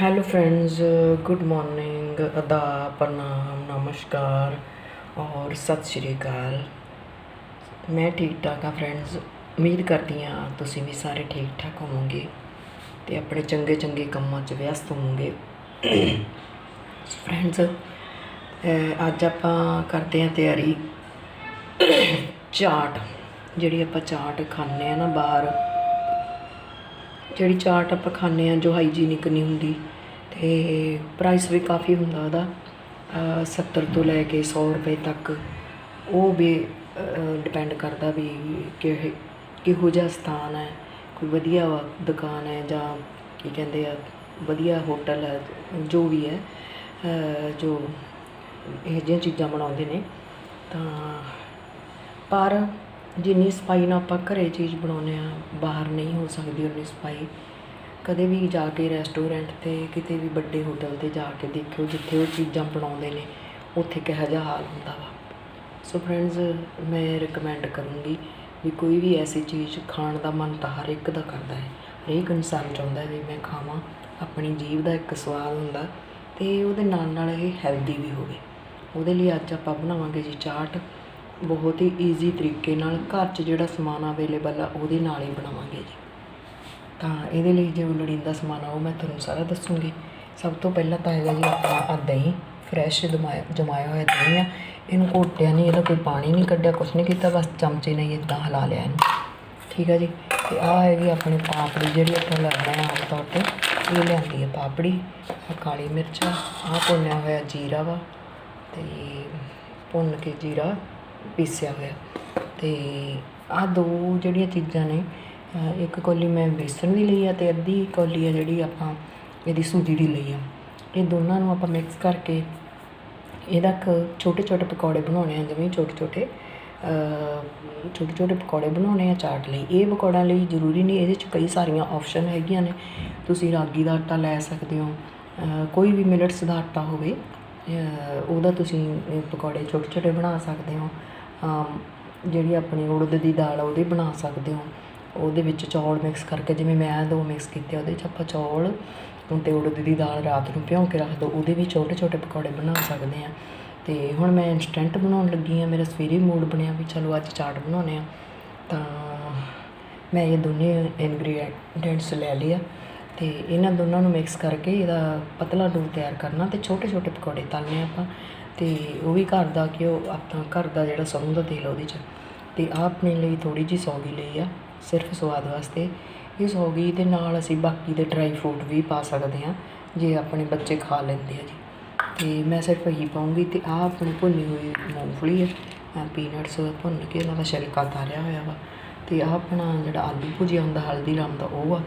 Hello friends good morning ਅਦਾ ਪ੍ਰਣਾਮ ਨਮਸਕਾਰ ਔਰ ਸਤਿ ਸ਼੍ਰੀ ਅਕਾਲ ਮੈਂ ਠੀਕ ਠਾਕ ਹਾਂ ਫਰੈਂਡਸ ਉਮੀਦ ਕਰਦੀ ਹਾਂ ਤੁਸੀਂ ਵੀ ਸਾਰੇ ਠੀਕ ਠਾਕ ਹੋਵੋਗੇ ਤੇ ਆਪਣੇ ਚੰਗੇ ਚੰਗੇ ਕੰਮਾਂ 'ਚ ਵਿਅਸਤ ਹੋਵੋਗੇ ਫਰੈਂਡਸ ਅੱਜ ਆਪਾਂ ਕਰਦੇ ਹਾਂ ਤਿਆਰੀ ਚਾਟ ਜਿਹੜੀ ਆਪਾਂ ਚਾਟ ਖਾਂਦੇ ਆ ਨਾ ਬਾਹਰ ਜਿਹੜੀ ਚਾਟ ਆਪਾਂ ਖਾਂਦੇ ਆ ਜੋ ਹਾਈਜੀਨਿਕ ਨਹੀਂ ਹੁੰਦੀ, ਤੇ ਪ੍ਰਾਈਸ ਵੀ ਕਾਫੀ ਹੁੰਦਾ ਉਹਦਾ, ਅਹ 70 ਤੋਂ ਲੈ ਕੇ 100 ਰੁਪਏ ਤੱਕ, ਉਹ ਵੀ ਡਿਪੈਂਡ ਕਰਦਾ ਵੀ ਕਿ ਕਿਹੋ ਜਿਹਾ ਸਥਾਨ ਹੈ, ਕੋਈ ਵਧੀਆ ਦੁਕਾਨ ਹੈ ਜਾਂ ਕੀ ਕਹਿੰਦੇ ਆ, ਵਧੀਆ ਹੋਟਲ ਹੈ, ਜੋ ਵੀ ਹੈ ਜੋ ਇਹ ਜਿਹੀਆਂ ਚੀਜ਼ਾਂ ਬਣਾਉਂਦੇ ਨੇ, ਤਾਂ ਪਰ ਜਿੰਨੀ ਸਫ਼ਾਈ ਨਾਲ ਆਪਾਂ ਘਰੇ ਚੀਜ਼ ਬਣਾਉਂਦੇ ਆ ਬਾਹਰ ਨਹੀਂ ਹੋ ਸਕਦੀ ਉਨੀ ਸਫ਼ਾਈ। ਕਦੇ ਵੀ ਜਾ ਕੇ ਰੈਸਟੋਰੈਂਟ ਤੇ ਕਿਤੇ ਵੀ ਵੱਡੇ ਹੋਟਲ ਤੇ ਜਾ ਕੇ ਦੇਖਿਓ, ਜਿੱਥੇ ਉਹ ਚੀਜ਼ਾਂ ਬਣਾਉਂਦੇ ਨੇ, ਉੱਥੇ ਕਿਹੋ ਜਿਹਾ ਹਾਲ ਹੁੰਦਾ ਵਾ। ਸੋ ਫਰੈਂਡਸ ਮੈਂ ਰეკਮੈਂਡ ਕਰੂੰਗੀ ਵੀ ਕੋਈ ਵੀ ਐਸੀ ਚੀਜ਼ ਖਾਣ ਦਾ ਮਨ ਤਾਂ ਹਰ ਇੱਕ ਦਾ ਕਰਦਾ ਹੈ। ਹਰੇਕ ਇਨਸਾਨ ਚਾਹੁੰਦਾ ਵੀ ਮੈਂ ਖਾਵਾਂ, ਆਪਣੀ ਜੀਭ ਦਾ ਇੱਕ ਸਵਾਦ ਹੁੰਦਾ ਤੇ ਉਹਦੇ ਨਾਲ ਨਾਲ ਇਹ ਹੈਲਦੀ ਵੀ ਹੋਵੇ। ਉਹਦੇ ਲਈ ਅੱਜ ਆਪਾਂ ਬਣਾਵਾਂਗੇ ਜੀ ਚਾਟ। ਬਹੁਤ ਹੀ ਈਜ਼ੀ ਤਰੀਕੇ ਨਾਲ ਘਰ 'ਚ ਜਿਹੜਾ ਸਮਾਨ ਅਵੇਲੇਬਲ ਆ, ਉਹਦੇ ਨਾਲ ਹੀ ਬਣਾਵਾਂਗੇ ਜੀ। ਤਾਂ ਇਹਦੇ ਲਈ ਜੋ ਲੋੜੀਂਦਾ ਸਮਾਨ ਆ, ਉਹ ਮੈਂ ਤੁਹਾਨੂੰ ਸਾਰਾ ਦੱਸੂੰਗੀ। ਸਭ ਤੋਂ ਪਹਿਲਾਂ ਤਾਂ ਹੈਗਾ ਜੀ ਆਪਣਾ ਆ ਦਹੀਂ ਫਰੈਸ਼ ਜਮਾਇਆ ਜਮਾਇਆ ਹੋਇਆ ਦਹੀਂ ਆ। ਇਹਨੂੰ ਘੋਟਿਆ ਨਹੀਂ, ਇਹਦਾ ਕੋਈ ਪਾਣੀ ਨਹੀਂ ਕੱਢਿਆ, ਕੁਛ ਨਹੀਂ ਕੀਤਾ, ਬਸ ਚਮਚੇ ਨਾਲ ਹੀ ਇਦਾਂ ਹਿਲਾ ਲਿਆ ਇਹਨੂੰ। ਠੀਕ ਆ ਜੀ? ਤੇ ਆ ਹੈਗੀ ਆਪਣੀ ਪਾਪੜੀ ਜਿਹੜੀ ਆਪਾਂ ਲੈਂਦੇ ਆ ਆਮ ਤੌਰ ਤੇ, ਇਹ ਲਿਆਂਦੀ ਹੈ ਪਾਪੜੀ, ਆਹ ਕਾਲੀ ਮਿਰਚ ਆ ਆਹ ਭੁੰਨਿਆ ਹੋਇਆ ਜੀਰਾ ਵਾ, ਤੇ ਭੁੰਨ ਕੇ ਜੀਰਾ ਪੀਸਿਆ ਹੋਇਆ। ਤੇ ਆਹ ਦੋ ਜਿਹੜੀਆਂ ਚੀਜ਼ਾਂ ਨੇ ਇੱਕ ਕੌਲੀ ਮੈਂ ਬੇਸਣ ਦੀ ਲਈ ਆ ਤੇ ਅੱਧੀ ਕੌਲੀ ਆ ਜਿਹੜੀ ਆਪਾਂ ਇਹਦੀ ਸੂਜੀ ਦੀ ਲਈ ਆ। ਇਹ ਦੋਨਾਂ ਨੂੰ ਆਪਾਂ ਮਿਕਸ ਕਰਕੇ ਇਹਦਾ ਕ ਛੋਟੇ ਛੋਟੇ ਪਕੌੜੇ ਬਣਾਉਣੇ ਆ, ਜਿਵੇਂ ਛੋਟੇ ਛੋਟੇ ਛੋਟੇ ਛੋਟੇ ਪਕੌੜੇ ਬਣਾਉਣੇ ਆ ਚਾਟ ਲਈ। ਇਹ ਪਕੌੜਾ ਲਈ ਜ਼ਰੂਰੀ ਨਹੀਂ, ਇਹਦੇ 'ਚ ਕਈ ਸਾਰੀਆਂ ਆਪਸ਼ਨ ਹੈਗੀਆਂ ਨੇ। ਤੁਸੀਂ ਰਾਗੀ ਦਾ ਆਟਾ ਲੈ ਸਕਦੇ ਹੋ ਕੋਈ ਵੀ ਮਿਲਟਸ ਦਾ ਆਟਾ ਹੋਵੇ ਉਹਦਾ ਤੁਸੀਂ ਪਕੌੜੇ ਛੋਟੇ ਛੋਟੇ ਬਣਾ ਸਕਦੇ ਹੋ। ਜਿਹੜੀ ਆਪਣੀ ਉੜਦ ਦੀ ਦਾਲ ਆ, ਉਹਦੇ ਬਣਾ ਸਕਦੇ ਹੋ। ਉਹਦੇ ਵਿੱਚ ਚੌਲ ਮਿਕਸ ਕਰਕੇ, ਜਿਵੇਂ ਮੈਂ ਦੋ ਮਿਕਸ ਕੀਤੇ, ਉਹਦੇ 'ਚ ਆਪਾਂ ਚੌਲ ਅਤੇ ਉੜਦ ਦੀ ਦਾਲ ਰਾਤ ਨੂੰ ਭਿਉਂ ਕੇ ਰੱਖ ਦਿਓ ਉਹਦੇ ਵੀ ਛੋਟੇ ਛੋਟੇ ਪਕੌੜੇ ਬਣਾ ਸਕਦੇ ਆ ਅਤੇ ਹੁਣ ਮੈਂ ਇੰਸਟੈਂਟ ਬਣਾਉਣ ਲੱਗੀ ਆ ਮੇਰਾ ਸਵੇਰੇ ਮੂਡ ਬਣਿਆ ਵੀ ਚਲੋ ਅੱਜ ਚਾਟ ਬਣਾਉਣੇ ਆ ਤਾਂ ਮੈਂ ਇਹ ਦੋਨੇ ਇਨਗਰੀਡੀਐਂਟਸ ਲੈ ਲਿਆ ਤੇ ਇਹਨਾਂ ਦੋਨਾਂ ਨੂੰ ਮਿਕਸ ਕਰਕੇ ਇਹਦਾ ਪਤਲਾ ਡੋ ਤਿਆਰ ਕਰਨਾ ਤੇ ਛੋਟੇ ਛੋਟੇ ਪਕੌੜੇ ਤਲਨੇ ਆਪਾਂ ਤੇ ਉਹ ਵੀ ਘਰ ਦਾ ਕਿ ਉਹ ਆਪਣਾ ਘਰ ਦਾ ਜਿਹੜਾ ਸਰੋਂ ਦਾ ਤੇਲ ਉਹਦੇ 'ਚ। ਤੇ ਆਹ ਆਪਣੇ ਲਈ ਥੋੜੀ ਜੀ ਸੌਗੀ ਲਈ ਆ, ਸਿਰਫ ਸਵਾਦ ਵਾਸਤੇ। ਇਹ ਸੌਗੀ ਦੇ ਨਾਲ ਅਸੀਂ ਬਾਕੀ ਦੇ ਡਰਾਈ ਫਰੂਟ ਵੀ ਪਾ ਸਕਦੇ ਹਾਂ, ਜੇ ਆਪਣੇ ਬੱਚੇ ਖਾ ਲੈਂਦੇ ਆ ਜੀ। ਤੇ ਮੈਂ ਸਿਰਫ ਇਹੀ ਪਾਉਂਗੀ ਤੇ ਆਹ ਆਪਣੀ ਭੁੰਨੀ ਹੋਈ ਮੂੰਗਫਲੀ ਹੈ ਪੀਨਟਸ ਭੁੰਨ ਕੇ ਉਹਨਾਂ ਦਾ ਛਿਲਕਾ ਤਾਰਿਆ ਹੋਇਆ ਵਾ। ਤੇ ਆਹ ਆਪਣਾ ਜਿਹੜਾ ਆਲੂ ਭੁਜੀਆ ਹੁੰਦਾ ਹਲਦੀ ਰਾਮ ਦਾ ਉਹ ਆ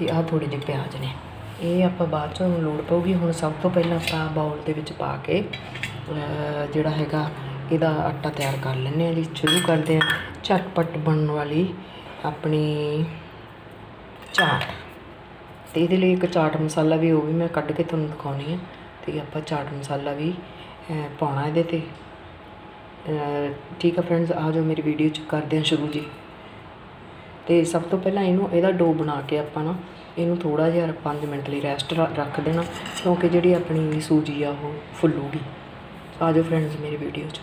ਤੇ ਆਹ ਥੋੜੇ ਜਿਹੇ ਪਿਆਜ਼ ਨੇ। ਇਹ ਆਪਾਂ ਬਾਅਦ ਚੋਂ ਲੋੜ ਪਊਗੀ। ਹੁਣ ਸਭ ਤੋਂ ਪਹਿਲਾਂ ਆਪਾਂ ਬਾਉਲ ਦੇ ਵਿੱਚ ਪਾ ਕੇ ਜਿਹੜਾ ਹੈਗਾ, ਇਹਦਾ ਆਟਾ ਤਿਆਰ ਕਰ ਲੈਂਦੇ ਆ ਜੀ। ਸ਼ੁਰੂ ਕਰਦੇ ਆ ਝਟਪਟ ਬਣਨ ਵਾਲੀ ਆਪਣੀ ਚਾਟ। ਤੇ ਇਹਦੇ ਲਈ ਇੱਕ ਚਾਟ ਮਸਾਲਾ ਵੀ, ਉਹ ਵੀ ਮੈਂ ਕੱਢ ਕੇ ਤੁਹਾਨੂੰ ਦਿਖਾਉਣੀ ਆ। ਤੇ ਆਪਾਂ ਚਾਟ ਮਸਾਲਾ ਵੀ ਪਾਉਣਾ ਇਹਦੇ ਤੇ। ਠੀਕ ਆ ਫਰੈਂਡਸ ਆ ਜਾਓ, ਮੇਰੀ ਵੀਡੀਓ ਚ ਕਰਦੇ ਆ ਸ਼ੁਰੂ ਜੀ। ਅਤੇ ਸਭ ਤੋਂ ਪਹਿਲਾਂ ਇਹਨੂੰ, ਇਹਦਾ ਡੋ ਬਣਾ ਕੇ ਆਪਾਂ ਨਾ, ਇਹਨੂੰ ਥੋੜ੍ਹਾ ਜਿਹਾ ਪੰਜ ਮਿੰਟ ਲਈ ਰੈਸਟ ਰ, ਰੱਖ ਦੇਣਾ, ਕਿਉਂਕਿ ਜਿਹੜੀ ਆਪਣੀ ਸੂਜੀ ਆ ਉਹ ਫੁੱਲੂਗੀ। ਆ ਜਾਓ ਫਰੈਂਡਸ ਮੇਰੀ ਵੀਡੀਓ 'ਚ।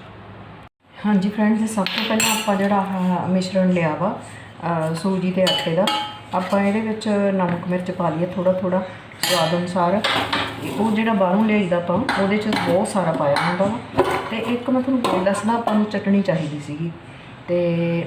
ਹਾਂਜੀ ਫਰੈਂਡਸ ਸਭ ਤੋਂ ਪਹਿਲਾਂ ਆਪਾਂ ਜਿਹੜਾ ਆਹ ਮਿਸ਼ਰਣ ਲਿਆ ਵਾ, ਅਹ ਸੂਜੀ ਤੇ ਆਟੇ ਦਾ, ਆਪਾਂ ਇਹਦੇ ਵਿੱਚ ਨਮਕ ਮਿਰਚ ਪਾ ਲਈਏ ਥੋੜਾ ਥੋੜਾ ਸਵਾਦ ਅਨੁਸਾਰ। ਤੇ ਉਹ ਜਿਹੜਾ ਬਾਹਰੋਂ ਲਿਆਈਦਾ ਆਪਾਂ, ਉਹਦੇ 'ਚ ਬਹੁਤ ਸਾਰਾ ਪਾਇਆ ਹੁੰਦਾ ਵਾ। ਤੇ ਇੱਕ ਮੈਂ ਤੁਹਾਨੂੰ ਗੱਲ ਦੱਸਣਾ, ਆਪਾਂ ਨੂੰ ਚਟਣੀ ਚਾਹੀਦੀ ਸੀਗੀ। ਤੇ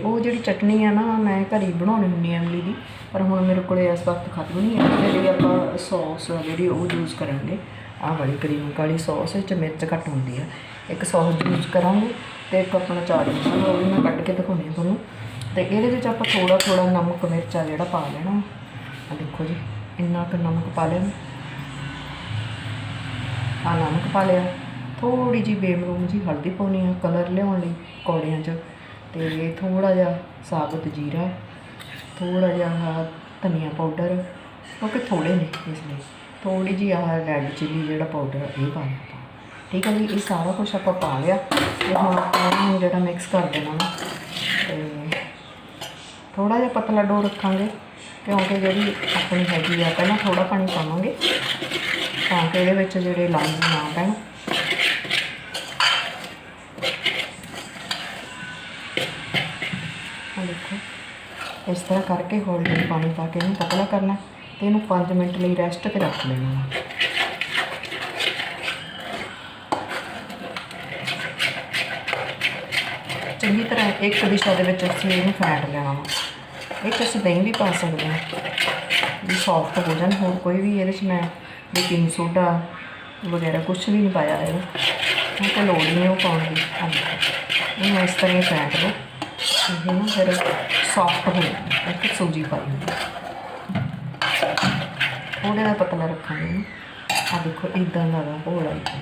ਉਹ ਜਿਹੜੀ ਚਟਨੀ ਆ ਨਾ, ਮੈਂ ਘਰੇ ਬਣਾਉਣੀ ਹੁੰਦੀ ਆ ਇਮਲੀ ਦੀ, ਪਰ ਹੁਣ ਮੇਰੇ ਕੋਲੇ ਇਸ ਵਕਤ ਖਤਮ ਨਹੀਂ ਹੈ। ਇਹਦੇ ਲਈ ਆਪਾਂ ਸੌਸ ਜਿਹੜੀ ਉਹ ਯੂਜ਼ ਕਰਾਂਗੇ, ਆਹ ਵਾਲੀ ਕਰੀਮ ਕਾਲੀ ਸੌਸ ਵਿੱਚ ਮਿਰਚ ਘੱਟ ਹੁੰਦੀ ਆ। ਇੱਕ ਸੌਸ ਯੂਜ਼ ਕਰਾਂਗੇ ਤੇ ਇੱਕ ਆਪਣਾ ਚਾਟ ਮਸਾਲਾ, ਉਹ ਵੀ ਮੈਂ ਕੱਢ ਕੇ ਦਿਖਾਉਂਦੀ ਹਾਂ ਤੁਹਾਨੂੰ। ਤੇ ਇਹਦੇ ਵਿੱਚ ਆਪਾਂ ਥੋੜਾ ਥੋੜਾ ਨਮਕ ਮਿਰਚ ਆ ਜਿਹੜਾ ਪਾ ਲੈਣਾ। ਆ ਦੇਖੋ ਜੀ, ਇੰਨਾ ਕੁ ਨਮਕ ਪਾ ਲੈਣਾ ਆ ਨਮਕ ਪਾ ਲਿਆ। ਥੋੜੀ ਜੀ ਬੇਮਰੂਮ ਜੀ ਹਲਦੀ ਪਾਉਣੀ ਆ, ਕਲਰ ਲਿਆਉਣ ਲਈ ਕੌੜਿਆਂ 'ਚ। ਤੇ ਥੋੜਾ ਜਿਹਾ ਸਾਬਤ ਜੀਰਾ ਥੋੜਾ ਜਿਹਾ ਆਹ ਧਨੀਆ ਪਾਊਡਰ ਕਿਉਂਕਿ ਥੋੜੇ ਨੇ ਇਸ ਲਈ ਥੋੜੀ ਜੀ ਆਹ ਰੈੱਡ ਚਿੱਲੀ ਜਿਹੜਾ ਪਾਊਡਰ ਇਹ ਪਾ ਲਿਆ ਆਪਾਂ ਠੀਕ ਹੈ ਜੀ, ਇਹ ਸਾਰਾ ਕੁਝ ਆਪਾਂ ਪਾ ਲਿਆ ਤੇ ਹੁਣ ਆਪਾਂ ਇਹਨੂੰ ਜਿਹੜਾ ਮਿਕਸ ਕਰ ਦੇਣਾ ਵਾ। ਤੇ ਥੋੜਾ ਜਿਹਾ ਪਤਲਾ ਡੋ ਰੱਖਾਂਗੇ, ਕਿਉਂਕਿ ਜਿਹੜੀ ਆਪਣੀ ਹੈਗੀ ਆ, ਪਹਿਲਾਂ ਥੋੜਾ ਪਾਣੀ ਪਾਵਾਂਗੇ, ਤਾਂ ਕਿ ਇਹਦੇ ਵਿੱਚ ਜਿਹੜੇ ਲੰਗ ਨਾ ਪੈਣ ਇਸ ਤਰ੍ਹਾਂ ਕਰਕੇ ਹੌਲੀ ਹੌਲੀ ਪਾਣੀ ਪਾ ਕੇ ਇਹਨੂੰ ਪਤਲਾ ਕਰਨਾ ਤੇ ਇਹਨੂੰ 5 ਮਿੰਟ ਲਈ ਰੈਸਟ ਤੇ ਰੱਖ ਲੈਣਾ ਵਾ। ਚੰਗੀ ਤਰ੍ਹਾਂ ਇੱਕ ਦਿਸ਼ਾ ਦੇ ਵਿੱਚ ਅਸੀਂ ਇਹਨੂੰ ਫੈਟ ਲੈਣਾ ਵਾ। ਇਹ 'ਚ ਅਸੀਂ ਦਹੀਂ ਵੀ ਪਾ ਸਕਦੇ ਹਾਂ। ਵੀ ਸੌਫਟ ਹੋ ਜਾਣ, ਹੋਰ ਕੋਈ ਵੀ ਇਹਦੇ 'ਚ ਮੈਂ ਬੇਕਿੰਗ ਸੋਡਾ ਵਗੈਰਾ ਕੁਝ ਵੀ ਨਹੀਂ ਪਾਇਆ ਇਹਦਾ। ਉਹ ਤਾਂ ਲੋੜ ਨਹੀਂ ਉਹ ਪਾਉਣ ਦੀ। ਆਹ ਇਹਨੂੰ ਇਸ ਤਰ੍ਹਾਂ ਹੀ ਫੈਂਟ ਲਓ ਇਹ ਨਾ ਫਿਰ ਸੌਫਟ ਹੋ ਜਾਂਦਾ ਇੱਕ ਸੂਜੀ ਪਾਈ ਹੁੰਦੀ ਦਾ ਪਤਲਾ ਰੱਖਾਂਗੇ। ਇਹਨੂੰ ਆ ਦੇਖੋ ਇਦਾਂ ਦਾ ਵਾ ਹੋੜਾ ਇਦਾਂ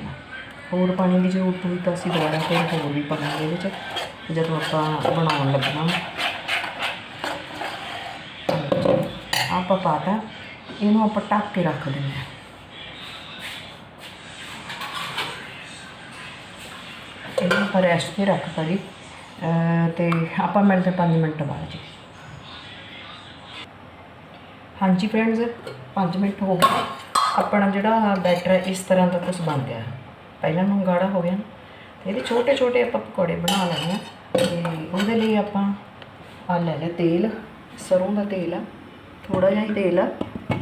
ਹੋਰ ਪਾਣੀ ਦੀ ਜ਼ਰੂਰਤ ਹੋਈ ਤਾਂ ਅਸੀਂ ਦੁਬਾਰਾ ਫਿਰ ਹੋਰ ਵੀ ਪਾਵਾਂਗੇ ਇਹਦੇ 'ਚ ਜਦੋਂ ਆਪਾਂ ਬਣਾਉਣ ਲੱਗਣਾ ਆਪਾਂ ਪਾਤਾ ਇਹਨੂੰ ਆਪਾਂ ਢੱਕ ਕੇ ਰੱਖ ਦਿੰਦੇ ਹਾਂ ਇਹਨੂੰ ਆਪਾਂ ਰੈਸਟ ਤੇ ਰੱਖਤਾ ਜੀ ਤੇ ਆਪਾਂ ਮਿਲਦੇ 5 ਮਿੰਟ ਬਾਅਦ ਜੀ। ਹਾਂਜੀ ਫਰੈਂਡਸ 5 ਮਿੰਟ ਹੋ ਗਏ। ਆਪਣਾ ਜਿਹੜਾ ਬੈਟਰ ਹੈ, ਇਸ ਤਰ੍ਹਾਂ ਦਾ ਕੁਝ ਬਣ ਗਿਆ। ਪਹਿਲਾਂ ਨੂੰ ਗਾੜਾ ਹੋ ਗਿਆ ਤੇ ਇਹਦੇ ਛੋਟੇ ਛੋਟੇ ਆਪਾਂ ਪਕੌੜੇ ਬਣਾ ਲੈਣੇ ਆ ਤੇ ਉਹਦੇ ਲਈ ਆਪਾਂ ਆ ਲੈ ਲਿਆ ਤੇਲ। ਸਰੋਂ ਦਾ ਤੇਲ ਆ। ਥੋੜਾ ਜਿਹਾ ਹੀ ਤੇਲ ਆ।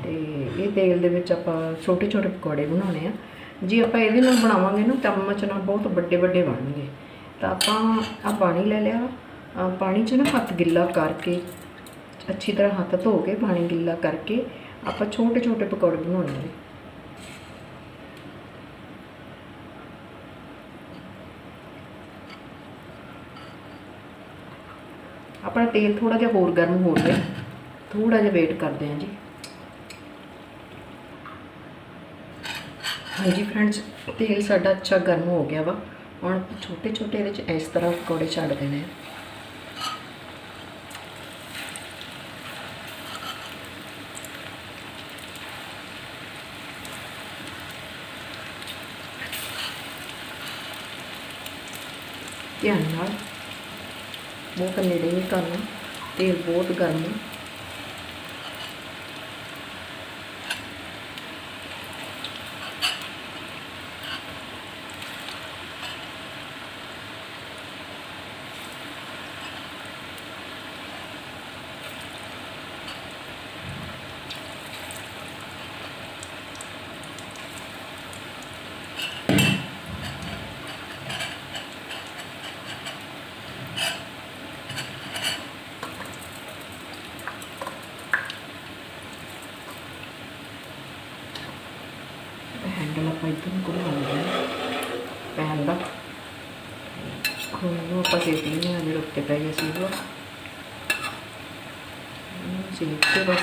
ਤੇ ਇਹ ਤੇਲ ਦੇ ਵਿੱਚ ਆਪਾਂ ਛੋਟੇ ਛੋਟੇ ਪਕੌੜੇ ਬਣਾਉਣੇ ਆ। ਜੇ ਆਪਾਂ ਇਹਦੇ ਨਾਲ ਬਣਾਵਾਂਗੇ ਨਾ ਚਮਚ ਨਾਲ ਬਹੁਤ ਵੱਡੇ ਵੱਡੇ ਬਣਨਗੇ। ਤਾਂ ਆਪਾਂ ਆ ਪਾਣੀ ਲੈ ਲਿਆ। ਪਾਣੀ 'ਚ ਨਾ ਹੱਥ ਗਿੱਲਾ ਕਰਕੇ, ਅੱਛੀ ਤਰ੍ਹਾਂ ਹੱਥ ਧੋ ਕੇ ਪਾਣੀ ਗਿੱਲਾ ਕਰਕੇ ਆਪਾਂ ਛੋਟੇ ਛੋਟੇ ਪਕੌੜੇ ਬਣਾਉਣੇ ਨੇ। ਆਪਣਾ ਤੇਲ ਥੋੜਾ ਜਿਹਾ ਹੋਰ ਗਰਮ ਹੋ ਗਿਆ ਥੋੜਾ ਜਿਹਾ ਵੇਟ ਕਰਦੇ ਹਾਂ ਜੀ। ਹਾਂਜੀ ਫਰੈਂਡਸ ਤੇਲ ਸਾਡਾ ਅੱਛਾ ਗਰਮ ਹੋ ਗਿਆ ਵਾ। ਹੁਣ ਛੋਟੇ ਛੋਟੇ ਇਹਦੇ ਵਿੱਚ ਇਸ ਤਰ੍ਹਾਂ ਪਕੌੜੇ ਛੱਡ ਦੇਣੇ ਧਿਆਨ ਨਾਲ ਬਹੁਤ ਨੇੜੇ ਨਹੀਂ ਕਰਨਾ, ਤੇਲ ਬਹੁਤ ਗਰਮ ਹੈ ਹੈਂਡਲ ਆਪਾਂ ਇੱਧਰ ਨੂੰ ਘੁਮਾਉਂਦੇ ਹਾਂ ਪੈਨ ਦਾ ਹੁਣ ਨੂੰ ਆਪਾਂ ਦੇਖ ਲੈਂਦੇ ਹਾਂ ਜਿਹੜੇ ਉੱਤੇ ਪੈ ਗਿਆ ਸੀ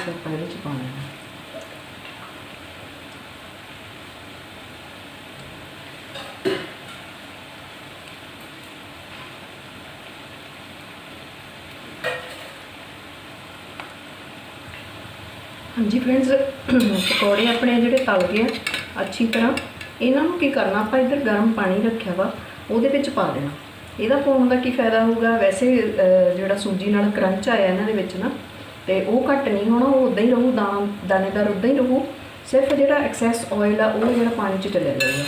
ਆਪਾਂ ਇਹਦੇ ਚ ਪਾਉਣਾ ਹੈ ਹਾਂਜੀ ਫਰੈਂਡਸ ਪਕੌੜੇ ਆਪਣੇ ਜਿਹੜੇ ਤਲ ਗਏ ਆ, ਅੱਛੀ ਤਰ੍ਹਾਂ ਇਹਨਾਂ ਨੂੰ ਕੀ ਕਰਨਾ, ਆਪਾਂ ਇੱਧਰ ਗਰਮ ਪਾਣੀ ਰੱਖਿਆ ਵਾ, ਉਹਦੇ ਵਿੱਚ ਪਾ ਦੇਣਾ। ਇਹਦਾ ਪਾਉਣ ਦਾ ਕੀ ਫਾਇਦਾ ਹੋਊਗਾ? ਵੈਸੇ ਜਿਹੜਾ ਸੂਜੀ ਨਾਲ ਕਰੰਚ ਆਇਆ ਇਹਨਾਂ ਦੇ ਵਿੱਚ ਨਾ, ਤੇ ਉਹ ਘੱਟ ਨਹੀਂ ਹੋਣਾ, ਉਹ ਉਦਾਂ ਹੀ ਰਹੂ, ਦਾਣਾ, ਦਾਣੇਦਾਰ ਉਦਾਂ ਹੀ ਰਹੂ। ਸਿਰਫ ਜਿਹੜਾ ਐਕਸੈਸ ਆਇਲ ਆ, ਉਹ ਜਿਹੜਾ ਪਾਣੀ 'ਚ ਚਲੇ ਜਾਏਗਾ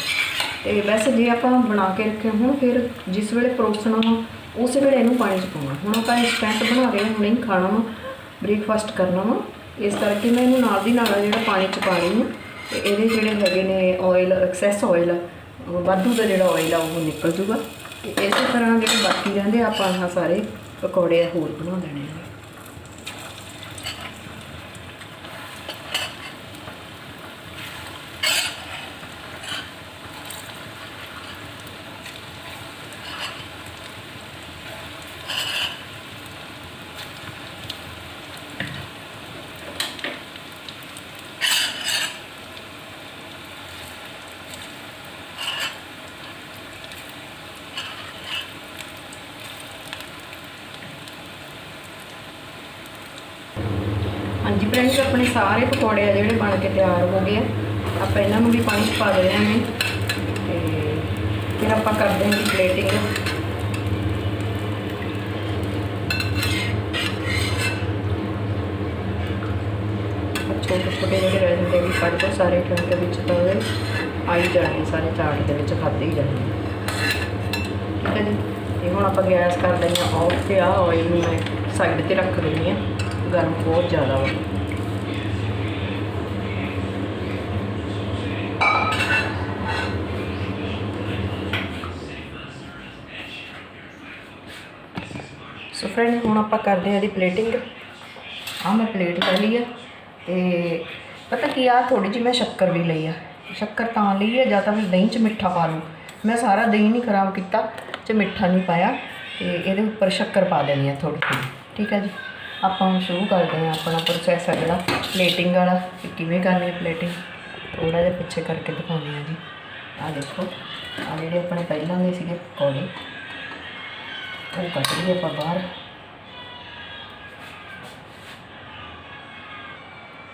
ਤੇ ਵੈਸੇ ਜੇ ਆਪਾਂ ਬਣਾ ਕੇ ਰੱਖੇ ਹੁਣ ਫਿਰ ਜਿਸ ਵੇਲੇ ਪਰੋਸਣਾ ਵਾ, ਉਸੇ ਵੇਲੇ ਇਹਨੂੰ ਪਾਣੀ 'ਚ ਪਾਉਣਾ। ਹੁਣ ਆਪਾਂ ਇੰਸਟੈਂਟ ਬਣਾ ਰਹੇ ਹਾਂ, ਹੁਣੇ ਹੀ ਖਾਣਾ ਵਾ ਬ੍ਰੇਕਫਾਸਟ ਕਰਨਾ ਵਾ। ਇਸ ਕਰਕੇ ਮੈਂ ਇਹਨੂੰ ਨਾਲ ਦੀ ਨਾਲ ਜਿਹੜਾ ਪਾਣੀ 'ਚ ਪਾ ਰਹੀ ਹਾਂ, ਤੇ ਇਹਦੇ ਜਿਹੜੇ ਹੈਗੇ ਨੇ ਆਇਲ ਐਕਸੈਸ ਆਇਲ ਵਾਧੂ ਦਾ ਜਿਹੜਾ ਆਇਲ ਆ, ਉਹ ਨਿਕਲ ਜੂਗਾ। ਇਸੇ ਤਰ੍ਹਾਂ ਜਿਹੜੇ ਬਾਕੀ ਰਹਿੰਦੇ ਆਪਾਂ ਆਹ ਸਾਰੇ ਪਕੌੜੇ ਹੋਰ ਬਣਾ ਲੈਣੇ ਆ ਹਾਂਜੀ ਫਰੈਂਡਸ ਆਪਣੇ ਸਾਰੇ ਪਕੌੜੇ ਆ ਜਿਹੜੇ ਬਣ ਕੇ ਤਿਆਰ ਹੋ ਗਏ ਆ। ਆਪਾਂ ਇਹਨਾਂ ਨੂੰ ਵੀ ਪਾਣੀ 'ਚ ਪਾ ਦੇ ਰਹੇ ਹਾਂ ਤੇ ਫਿਰ ਆਪਾਂ ਕਰ ਹਾਂ ਪਲੇਟਿੰਗ ਛੋਟੇ ਛੋਟੇ ਜਿਹੜੇ ਰਹਿ ਜਾਂਦੇ ਵੀ ਕੱਢ ਕੇ ਸਾਰੇ ਟਰੰਕ ਦੇ ਵਿੱਚ ਤਾਂ ਆਈ ਜਾਣੇ ਸਾਰੇ ਚਾਟ ਦੇ ਵਿੱਚ ਖਾਦੇ ਹੀ ਜਾਣੇ ਠੀਕ ਹੈ ਜੀ। ਇਹ ਹੁਣ ਆਪਾਂ ਗੈਸ ਕਰ ਲੈਂਦੇ ਹਾਂ ਆਫ ਤੇ ਆ ਆਇਲ ਨੂੰ ਮੈਂ ਸਾਈਡ ਤੇ ਰੱਖ ਦਿੰਦੀ ਹਾਂ। ਗਰਮ ਬਹੁਤ ਜ਼ਿਆਦਾ ਵਾ। ਸੋ ਫਰੈਂਡ ਹੁਣ ਆਪਾਂ ਕਰਦੇ ਹਾਂ ਇਹਦੀ ਪਲੇਟਿੰਗ ਆ ਮੈਂ ਪਲੇਟ ਲੈ ਲਈ ਆ ਤੇ ਪਤਾ ਕੀ ਆ ਥੋੜੀ ਜਿਹੀ ਮੈਂ ਸ਼ੱਕਰ ਵੀ ਲਈ ਆ। ਸ਼ੱਕਰ ਤਾਂ ਲਈ ਆ, ਜਾਂ ਤਾਂ ਮੈਂ ਦਹੀਂ 'ਚ ਮਿੱਠਾ ਪਾ ਲੂੰ ਮੈਂ ਸਾਰਾ ਦਹੀਂ ਨਹੀਂ ਖਰਾਬ ਕੀਤਾ, ਚ ਮਿੱਠਾ ਨਹੀਂ ਪਾਇਆ, ਤੇ ਇਹਦੇ ਉੱਪਰ ਸ਼ੱਕਰ ਪਾ ਦੇਣੀ ਆ ਥੋੜੀ ਥੋੜੀ ਠੀਕ ਹੈ ਜੀ? ਆਪਾਂ ਹੁਣ ਸ਼ੁਰੂ ਕਰਦੇ ਹਾਂ ਆਪਣਾ ਪ੍ਰੋਸੈਸ ਹੈ ਜਿਹੜਾ। ਪਲੇਟਿੰਗ ਵਾਲਾ ਕਿ ਕਿਵੇਂ ਕਰਨੀ ਹੈ ਪਲੇਟਿੰਗ ਥੋੜਾ ਜਿਹਾ ਪਿੱਛੇ ਕਰਕੇ ਦਿਖਾਉਂਦੇ ਆ ਜੀ। ਆ ਦੇਖੋ ਆ ਜਿਹੜੇ ਆਪਣੇ ਪਹਿਲਾਂ ਦੇ ਸੀਗੇ ਪਕੌੜੇ, ਉਹ ਕੱਢ ਲਈਏ ਆਪਾਂ ਬਾਹਰ।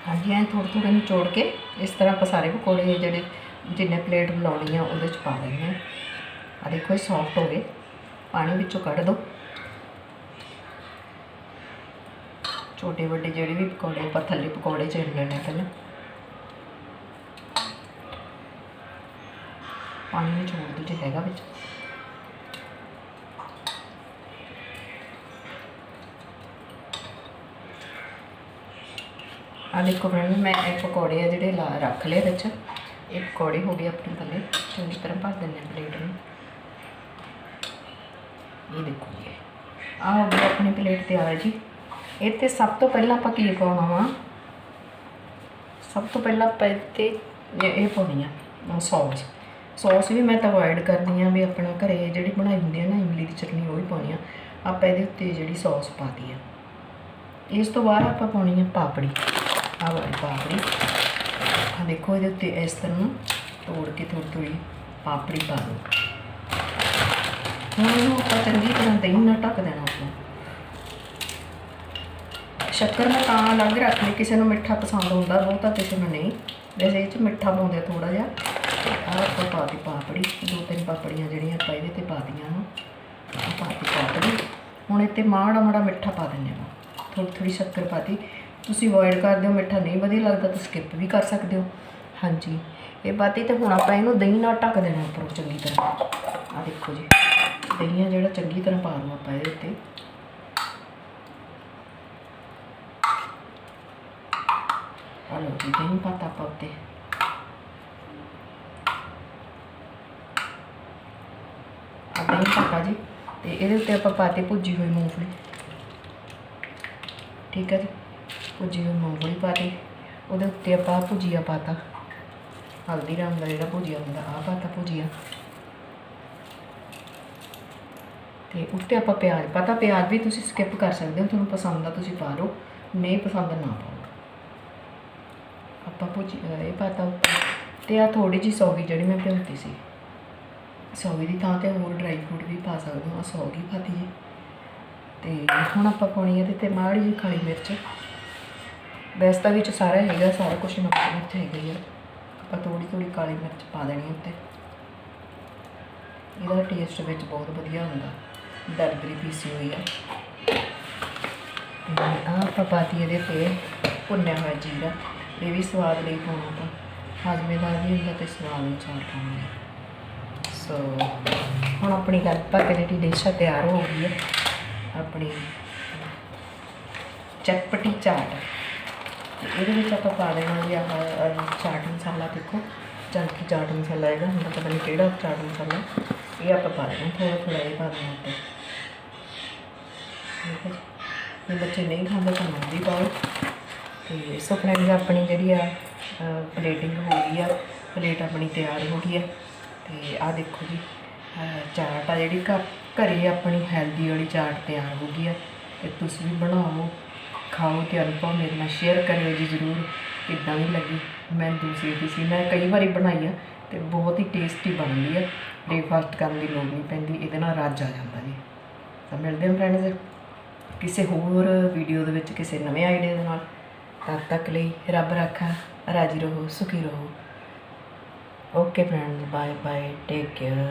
ਹਾਂਜੀ, ਐਂ ਥੋੜ੍ਹੇ ਥੋੜ੍ਹੇ ਨਿਚੋੜ ਕੇ ਇਸ ਤਰ੍ਹਾਂ ਆਪਾਂ ਸਾਰੇ ਪਕੌੜੇ ਜਿਹੜੇ ਜਿੰਨੇ ਪਲੇਟ ਬਣਾਉਣੀ ਆ ਉਹਦੇ ਚ ਪਾ ਲੈਣੇ ਆ ਆ ਦੇਖੋ, ਇਹ ਸੌਫਟ ਹੋ ਗਏ। ਪਾਣੀ ਵਿੱਚੋਂ ਕੱਢ ਦਿਓ ਛੋਟੇ ਵੱਡੇ ਜਿਹੜੇ ਵੀ ਪਕੌੜੇ ਆਪਾਂ ਥੱਲੇ ਪਕੌੜੇ ਚ ਲੈਣੇ ਪਹਿਲਾਂ। ਪਾਣੀ ਨਿਚੋੜ ਦਿਓ ਜੇ ਹੈਗਾ ਵਿੱਚ। ਆ ਦੇਖੋ ਫਰੈਂਡ ਮੈਂ ਇਹ ਪਕੌੜੇ ਆ ਜਿਹੜੇ ਲਾ ਰੱਖ ਲਏ ਵਿੱਚ। ਇਹ ਪਕੌੜੇ ਹੋ ਗਏ ਆਪਣੇ ਥੱਲੇ। ਚੰਗੀ ਤਰ੍ਹਾਂ ਭਰ ਦਿੰਦੇ ਹਾਂ ਪਲੇਟ ਨੂੰ। ਇਹ ਦੇਖੋ ਜੀ। ਆ ਹੋ ਗਈ ਆਪਣੀ ਪਲੇਟ ਤਿਆਰ ਹੈ ਜੀ। ਇਹ ਤੇ ਸਭ ਤੋਂ ਪਹਿਲਾਂ ਆਪਾਂ ਕੀ ਪਾਉਣਾ ਵਾ? ਸਭ ਤੋਂ ਪਹਿਲਾਂ ਆਪਾਂ ਇੱਥੇ ਇਹ ਇਹ ਪਾਉਣੀ ਆ ਸੌਸ। ਸੌਸ ਵੀ ਮੈਂ ਤਾਂ ਅਵੋਇਡ ਕਰਦੀ ਆ ਵੀ ਆਪਣਾ ਘਰੇ ਜਿਹੜੀ ਬਣਾਈ ਹੁੰਦੀ ਆ ਨਾ, ਇਮਲੀ ਦੀ ਚਟਨੀ, ਉਹ ਹੀ ਪਾਉਣੀ ਆ। ਆਪਾਂ ਇਹਦੇ ਉੱਤੇ ਜਿਹੜੀ ਸੌਸ ਪਾਤੀ ਆ। ਇਸ ਤੋਂ ਬਾਅਦ ਆਪਾਂ ਪਾਉਣੀ ਆ ਪਾਪੜੀ। ਆਹ ਵਾਲੀ ਪਾਪੜੀ। ਆ ਦੇਖੋ ਇਹਦੇ ਉੱਤੇ ਇਸ ਤਰ੍ਹਾਂ ਤੋੜ ਕੇ ਥੋੜੀ ਥੋੜੀ ਪਾਪੜੀ ਪਾ ਦਿਓ। ਹੁਣ ਇਹਨੂੰ ਆਪਾਂ ਚੰਗੀ ਤਰ੍ਹਾਂ ਦਹੀਂ ਨਾਲ ਢੱਕ ਦੇਣਾ ਆਪਾਂ। ਸ਼ੱਕਰ ਮੈਂ ਤਾਂ ਅਲੱਗ ਰੱਖ ਲਈ, ਕਿਸੇ ਨੂੰ ਮਿੱਠਾ ਪਸੰਦ ਹੁੰਦਾ ਬਹੁਤਾ ਕਿਸੇ ਨੂੰ ਨਹੀਂ। ਵੈਸੇ ਇਹ ਚ ਮਿੱਠਾ ਪਾਉਂਦੇ ਆ ਥੋੜਾ ਜਿਹਾ। ਆਹ ਆਪਾਂ ਪਾ ਦੀ ਪਾਪੜੀ, ਦੋ ਤਿੰਨ ਪਾਪੜੀਆਂ ਜਿਹੜੀਆਂ ਆਪਾਂ ਇਹਦੇ ਤੇ ਪਾ ਦੀਆਂ ਹਨ ਆਹ ਪਾ ਦੀ ਪਾਪੜੀ। ਹੁਣ ਇੱਥੇ ਮਾੜਾ ਮਾੜਾ ਮਿੱਠਾ ਪਾ ਦਿੰਦੇ ਹਾਂ ਥੋੜੀ ਥੋੜੀ ਸ਼ੱਕਰ ਪਾਤੀ ਤੁਸੀਂ ਅਵੋਇਡ ਕਰਦੇ ਹੋ, ਮਿੱਠਾ ਨਹੀਂ ਵਧੀਆ ਲੱਗਦਾ ਤਾਂ ਸਕਿਪ ਵੀ ਕਰ ਸਕਦੇ ਹੋ। ਹਾਂਜੀ। ਇਹ ਬਾਤੀ ਤੇ ਹੁਣ ਆਪਾਂ ਇਹਨੂੰ ਦਹੀਂ ਨਾਲ ਢੱਕ ਦੇਣਾ ਉੱਪਰੋਂ ਚੰਗੀ ਤਰ੍ਹਾਂ। ਆ ਦੇਖੋ ਜੀ। ਦਹੀਂ ਜਿਹੜਾ ਚੰਗੀ ਤਰ੍ਹਾਂ ਪਾ ਲਓ ਆਪਾਂ ਇਹਦੇ ਉੱਤੇ ਆ ਲਓ ਜੀ ਦਹੀਂ ਪਾਤਾ ਆਪਾਂ ਆ ਦਹੀਂ ਪਾਤਾ ਜੀ ਤੇ ਇਹਦੇ ਉੱਤੇ ਆਪਾਂ ਪਾਤੇ ਭੁੱਜੀ ਹੋਈ ਮੂੰਗਫਲੀ ਠੀਕ ਹੈ ਜੀ ਭੁੱਜੀ ਹੋਈ ਮੂੰਗਫਲੀ ਪਾਤੀ ਉਹਦੇ ਉੱਤੇ ਆਪਾਂ ਭੁਜੀਆ ਪਾਤਾ ਹਲਦੀ ਹਲਦੀਰਾਮ ਦਾ ਜਿਹੜਾ ਭੁਜੀਆ ਹੁੰਦਾ ਆ ਪਾਤਾ ਭੁਜੀਆ ਤੇ ਉੱਤੇ ਆਪਾਂ ਪਿਆਜ਼ ਪਾਤਾ ਪਿਆਜ਼ ਵੀ ਤੁਸੀਂ ਸਕਿਪ ਕਰ ਸਕਦੇ ਹੋ ਤੁਹਾਨੂੰ ਪਸੰਦ ਆ ਤੁਸੀਂ ਪਾ ਲਓ ਨਹੀਂ ਪਸੰਦ ਨਾ ਪਾਓ ਆਪਾਂ ਭੁਜੀ ਇਹ ਪਾਤਾ ਉੱਤੇ। ਤੇ ਆ ਥੋੜੀ ਜੀ ਸੌਗੀ ਜਿਹੜੀ ਮੈਂ ਭਿਉਂਤੀ ਸੀ। ਸੌਗੀ ਦੀ ਥਾਂ ਤੇ ਹੋਰ ਡਰਾਈ ਫਰੂਟ ਵੀ ਪਾ ਸਕਦੇ ਹੋ। ਆ ਸੌਗੀ ਪਾਤੀ ਜੀ ਤੇ ਹੁਣ ਆਪਾਂ ਪਾਉਣੀ ਇਹਦੇ ਤੇ ਮਾੜੀ ਜਿਹੀ ਕਾਲੀ ਮਿਰਚ। ਵੈਸੇ ਤਾਂ ਵਿੱਚ ਸਾਰਾ ਹੈਗਾ, ਸਾਰਾ ਕੁਝ ਨਮਕ ਮਿਰਚ ਹੈਗੀ ਹੀ ਆ। ਆਪਾਂ ਥੋੜੀ ਥੋੜੀ ਕਾਲੀ ਮਿਰਚ ਪਾ ਦੇਣੀ ਉੱਤੇ। ਇਹਦਾ ਟੇਸਟ ਵਿੱਚ ਬਹੁਤ ਵਧੀਆ ਹੁੰਦਾ। ਦਰਦਰੀ ਪੀਸੀ ਹੋਈ ਆ। ਤੇ ਆਹ ਆਪਾਂ ਪਾਤੀ ਇਹਦੇ ਤੇ ਭੁੰਨਿਆ ਹੋਇਆ ਜੀਰਾ। ਇਹ ਵੀ ਸਵਾਦ ਲਈ ਪਾਉਣਾ ਤਾਂ ਹਾਜ਼ਮੇਦਾਰ ਵੀ ਹੁੰਦਾ ਤੇ ਸਵਾਦ ਅਨੁਸਾਰ ਪਾਉਣਾ ਹੈ ਸੋ ਹੁਣ ਆਪਣੀ ਲਗਭਗ ਜਿਹੜੀ ਡਿਸ਼ ਆ ਤਿਆਰ ਹੋ ਗਈ ਹੈ ਆਪਣੀ ਚਟਪਟੀ ਚਾਟ। ਤੇ ਇਹਦੇ ਵਿੱਚ ਆਪਾਂ ਪਾ ਦੇਣਾ ਜੀ ਆਹ ਚਾਟ ਮਸਾਲਾ ਦੇਖੋ ਚੰਕੀ ਚਾਟ ਮਸਾਲਾ ਇਹਦਾ ਹੁੰਦਾ ਪਤਾ ਨਹੀਂ ਕਿਹੜਾ ਚਾਟ ਮਸਾਲਾ। ਇਹ ਆਪਾਂ ਪਾ ਦੇਣਾ ਥੋੜਾ ਥੋੜਾ ਇਹ ਪਾ ਦੇਣਾ ਉੱਤੇ ਠੀਕ ਹੈ ਜੀ। ਜੇ ਬੱਚੇ ਨਹੀਂ ਖਾਂਦੇ ਤਾਂ ਨਾ ਵੀ ਪਾਓ। ਤੇ ਸੋ ਫਰੈਂਡਸ ਆਪਣੀ ਜਿਹੜੀ ਆ ਪਲੇਟਿੰਗ ਹੋ ਗਈ ਆ ਪਲੇਟ ਆਪਣੀ ਤਿਆਰ ਹੋ ਗਈ ਆ। ਤੇ ਆ ਦੇਖੋ ਜੀ ਚਾਟ ਆ ਜਿਹੜੀ ਘਰ ਘਰੇ ਆਪਣੀ ਹੈਲਦੀ ਵਾਲੀ ਚਾਟ ਤਿਆਰ ਹੋ ਗਈ ਆ। ਤੇ ਤੁਸੀਂ ਵੀ ਬਣਾਓ, ਖਾਓ ਤੇ ਅਨੁਭਵ ਮੇਰੇ ਨਾਲ ਸ਼ੇਅਰ ਕਰਿਓ ਜੀ ਜ਼ਰੂਰ। ਕਿੱਦਾਂ ਵੀ ਲੱਗੀ ਮੈਂ ਦੂਸਰੀ ਤੁਸੀਂ। ਮੈਂ ਕਈ ਵਾਰੀ ਬਣਾਈ ਆ ਤੇ ਬਹੁਤ ਹੀ ਟੇਸਟੀ ਬਣਦੀ ਆ। ਬ੍ਰੇਕਫਾਸਟ ਕਰਨ ਦੀ ਲੋੜ ਨਹੀਂ ਪੈਂਦੀ, ਇਹਦੇ ਨਾਲ ਰੱਜ ਆ ਜਾਂਦਾ ਜੀ। ਤਾਂ ਮਿਲਦੇ ਹਾਂ ਫਰੈਂਡਸ ਕਿਸੇ ਹੋਰ ਵੀਡੀਓ ਦੇ ਵਿੱਚ, ਕਿਸੇ ਨਵੇਂ ਆਈਡੀਆ ਦੇ ਨਾਲ। ਤਦ ਤੱਕ ਲਈ ਰੱਬ ਰੱਖਾ, ਰਾਜੀ ਰਹੋ, ਸੁਖੀ ਰਹੋ। Okay friends bye bye take care.